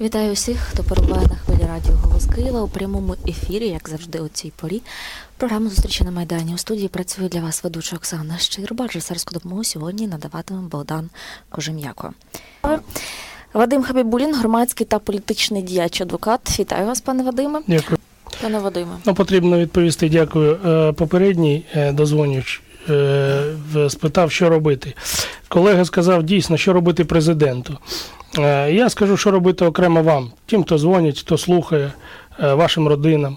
Вітаю усіх, хто перебуває на хвилі радіо Голос Києва у прямому ефірі, як завжди, у цій порі. Програма зустрічі на Майдані. У студії працює для вас ведуча Оксана Щирба. Режисерську допомогу сьогодні надаватиме Богдан Кожем'яко. Вадим Хабібулін, громадський та політичний діяч адвокат. Вітаю вас, пане Вадиме. Дякую. Пане Вадиме. Ну, потрібно відповісти дякую. Е, Попередній е, дозвонюч е, спитав, що робити. Колега сказав дійсно, що робити президенту. Е, Я скажу, що робити окремо вам, тим, хто дзвонить, хто слухає, е, вашим родинам.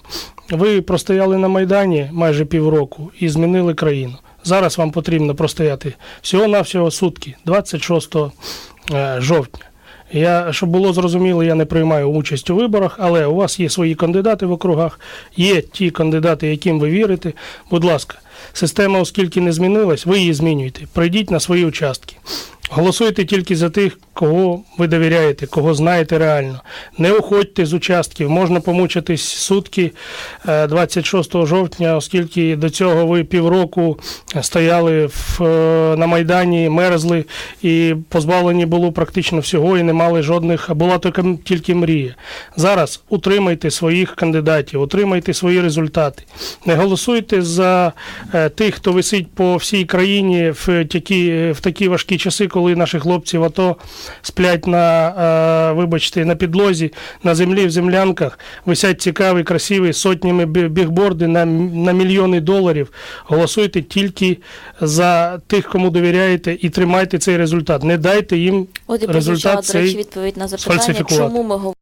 Ви простояли на Майдані майже півроку і змінили країну. Зараз вам потрібно простояти всього-навсього сутки, 26 е, жовтня. Я, щоб було зрозуміло, я не приймаю участь у виборах, але у вас є свої кандидати в округах, є ті кандидати, яким ви вірите. Будь ласка, система, оскільки не змінилась, ви її змінюєте. Прийдіть на свої участки. Голосуйте тільки за тих, кого ви довіряєте, кого знаєте реально. Не уходьте з участків. Можна помучитись сутки е, 26 жовтня, оскільки до цього ви півроку стояли в, е, на Майдані, мерзли і позбавлені було практично всього і не мали жодних, була тільки, тільки мрія. Зараз утримайте своїх кандидатів, утримайте свої результати. Не голосуйте за е, тих, хто висить по всій країні в такі, в такі важкі часи, коли наші хлопці в АТО сплять на, е, вибачте, на підлозі, на землі, в землянках, висять цікаві, красиві сотнями бі- бігборди на, на мільйони доларів. Голосуйте тільки за тих, кому довіряєте, і тримайте цей результат. Не дайте їм От і Результат до речі, відповідь на запитання, чому ми говоримо